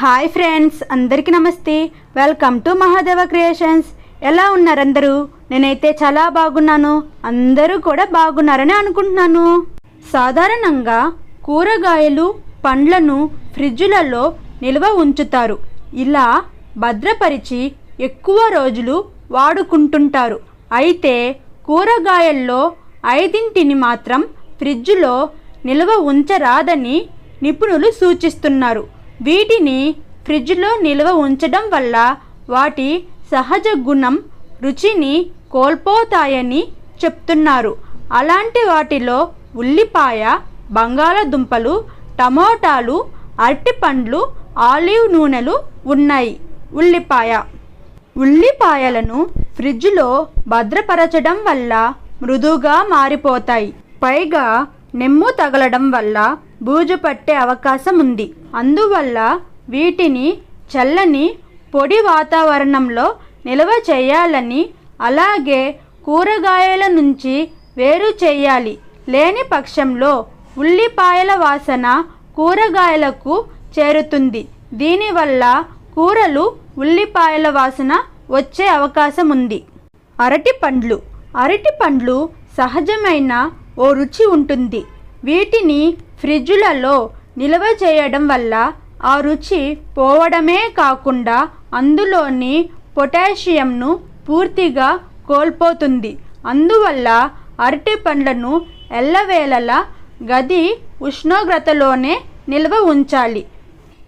Hi friends అందరికీ నమస్తే. Welcome to Mahadeva creations. ఎలా ఉన్నారు అందరూ నేనైతే చాలా బాగున్నాను. అందరూ కూడా బాగున్నారని అనుకుంటున్నాను. సాధారణంగా కూరగాయలు పండ్లను ఫ్రిడ్జులలో నిల్వ ఉంచుతారు. ఇలా భద్రపరిచి ఎక్కువ రోజులు వాడుకుంటుంటారు. అయితే కూరగాయల్లో ఐదింటిని మాత్రం ఫ్రిడ్జ్లో నిల్వ ఉంచరాదని నిపుణులు సూచిస్తున్నారు. వీటిని ఫ్రిడ్జ్లో నిల్వ ఉంచడం వల్ల వాటి సహజ గుణం రుచిని కోల్పోతాయని చెప్తున్నారు. అలాంటి వాటిలో ఉల్లిపాయ బంగాళదుంపలు టమోటాలు అరటిపండ్లు ఆలివ్ నూనెలు ఉన్నాయి. ఉల్లిపాయ. ఉల్లిపాయలను ఫ్రిడ్జ్లో భద్రపరచడం వల్ల మృదువుగా మారిపోతాయి. పైగా నెమ్ము తగలడం వల్ల బూజు పట్టే అవకాశం ఉంది అందువల్ల వీటిని చల్లని పొడి వాతావరణంలో నిల్వ చేయాలని అలాగే కూరగాయల నుంచి వేరు చేయాలి. లేని పక్షంలో ఉల్లిపాయల వాసన కూరగాయలకు చేరుతుంది. దీనివల్ల కూరలు ఉల్లిపాయల వాసన వచ్చే అవకాశం ఉంది అరటి పండ్లు. అరటి పండ్లు సహజమైన ఓ రుచి ఉంటుంది. వీటిని ఫ్రిడ్జులలో నిల్వ చేయడం వల్ల ఆ రుచి పోవడమే కాకుండా అందులోని పొటాషియంను పూర్తిగా కోల్పోతుంది. అందువల్ల అరటి పండ్లను ఎల్లవేళలా గది ఉష్ణోగ్రతలోనే నిల్వ ఉంచాలి.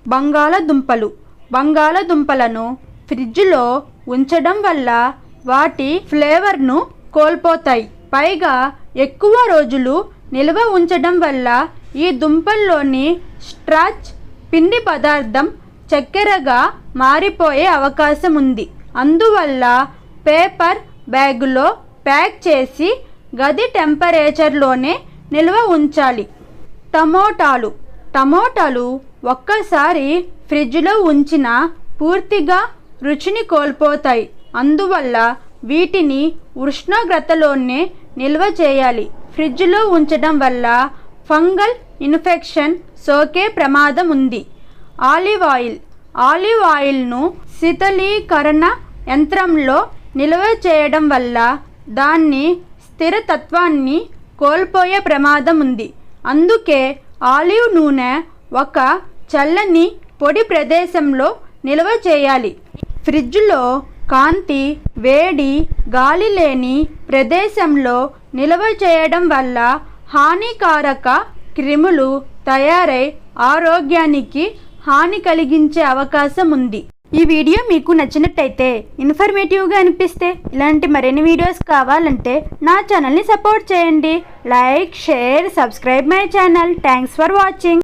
బంగాళదుంపలు. బంగాళదుంపలను ఫ్రిడ్జ్లో ఉంచడం వల్ల వాటి ఫ్లేవర్ను కోల్పోతాయి. పైగా ఎక్కువ రోజులు నిల్వ ఉంచడం వల్ల ఈ దుంపల్లోని స్ట్రాచ్ పిండి పదార్థం చక్కెరగా మారిపోయే అవకాశం ఉంది అందువల్ల పేపర్ బ్యాగులో ప్యాక్ చేసి గది టెంపరేచర్లోనే నిల్వ ఉంచాలి. టమోటాలు. టమోటాలు ఒక్కసారి ఫ్రిడ్జ్లో ఉంచిన పూర్తిగా రుచిని కోల్పోతాయి. అందువల్ల వీటిని ఉష్ణోగ్రతలోనే నిల్వ చేయాలి. ఫ్రిడ్జ్లో ఉంచడం వల్ల ఫంగల్ ఇన్ఫెక్షన్ సోకే ప్రమాదం ఉంది. Olive oil. ఆలివ్ ఆయిల్ను శీతలీకరణ యంత్రంలో నిల్వ చేయడం వల్ల దాన్ని స్థిరతత్వాన్ని కోల్పోయే ప్రమాదం ఉంది. అందుకే ఆలివ్ నూనె ఒక చల్లని పొడి ప్రదేశంలో నిల్వ చేయాలి. ఫ్రిడ్జ్లో కాంతి వేడి గాలి లేని ప్రదేశంలో నిల్వ చేయడం వల్ల హానికారక క్రిములు తయారై ఆరోగ్యానికి హాని కలిగించే అవకాశం ఉంది ఈ వీడియో మీకు నచ్చినట్టయితే ఇన్ఫర్మేటివ్గా అనిపిస్తే ఇలాంటి మరిన్ని వీడియోస్ కావాలంటే నా ఛానల్ని సపోర్ట్ చేయండి. Like share subscribe my channel. Thanks for watching.